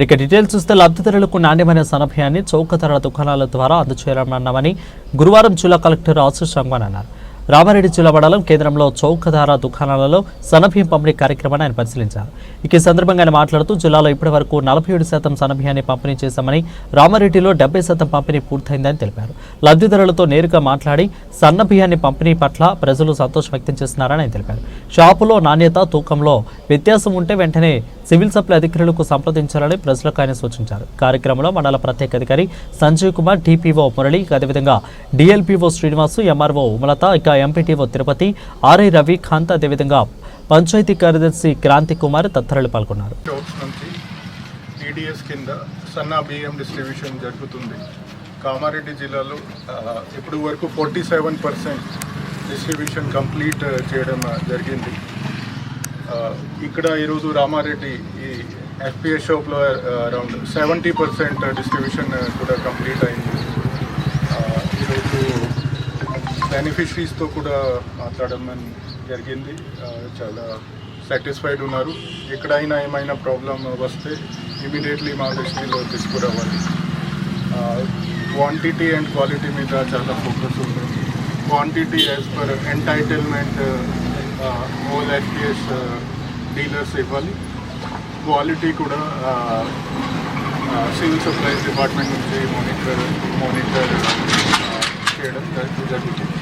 ఇక డీటెయిల్స్ చూస్తే లబ్ధిదారులకు నాణ్యమైన సనభయాన్ని చౌక ధరల దుకాణాల ద్వారా అందచేయాలన్నామని గురువారం జిల్లా కలెక్టర్ ఆశీష్ రంగన్ అన్నారు. రామారెడ్డి జిల్లా మండలం కేంద్రంలో చౌకధార దుకాణాలలో సనభ్యం పంపిణీ కార్యక్రమాన్ని ఆయన పరిశీలించారు. ఇక ఈ సందర్భంగా ఆయన మాట్లాడుతూ జిల్లాలో ఇప్పటి వరకు నలభై ఏడు శాతం సనభ్యాన్ని పంపిణీ చేశామని రామారెడ్డిలో డెబ్బై శాతం పంపిణీ పూర్తయిందని తెలిపారు. లబ్ధిదారులతో నేరుగా మాట్లాడి సన్నబియ్యాన్ని పంపిణీ పట్ల ప్రజలు సంతోషం వ్యక్తం చేస్తున్నారని ఆయన తెలిపారు. షాపులో నాణ్యత తూకంలో వ్యత్యాసం ఉంటే వెంటనే సివిల్ సప్లై అధికారులకు సంప్రదించాలని ప్రజలకు ఆయన సూచించారు. కార్యక్రమంలో మండల ప్రత్యేక అధికారి సంజయ్ కుమార్ డిపిఓ మురళి అదేవిధంగా డిఎల్పిఓ శ్రీనివాసు ఎంఆర్ఓ ఉమలత ఇక ఎంపీటీఓ తిరుపతి ఆర్ఐ రవి కాంత్ అదేవిధంగా పంచాయతీ కార్యదర్శి క్రాంతి కుమార్ తదితరులు పాల్గొన్నారు. నుంచి టీడీఎస్ కింద సన్నా బియ్యం డిస్ట్రిబ్యూషన్ జరుగుతుంది. కామారెడ్డి జిల్లాలో ఇప్పుడు వరకు forty seven percent distribution complete చేయడం జరిగింది. ఇక్కడ ఈరోజు రామారెడ్డి ఈ ఎఫ్పిఎస్ షాప్లో అరౌండ్ సెవెంటీ పర్సెంట్ డిస్ట్రిబ్యూషన్ కూడా కంప్లీట్ అయింది ఆ, ఈరోజు బెనిఫిషరీస్తో కూడా మాట్లాడడం జరిగింది. చాలా సాటిస్ఫైడ్ ఉన్నారు. ఎక్కడైనా ఏమైనా ప్రాబ్లం వస్తే ఇమీడియట్లీ మా దృష్టిలో తీసుకురావాలి. క్వాంటిటీ అండ్ క్వాలిటీ మీద చాలా ఫోకస్ ఉంది. Quantity as per entitlement whole FPS dealers ఇవ్వాలి. క్వాలిటీ కూడా సివిల్ సప్లైస్ డిపార్ట్మెంట్ నుంచి మానిటర్ మానిటర్ చేయడం జరుగుతుంది.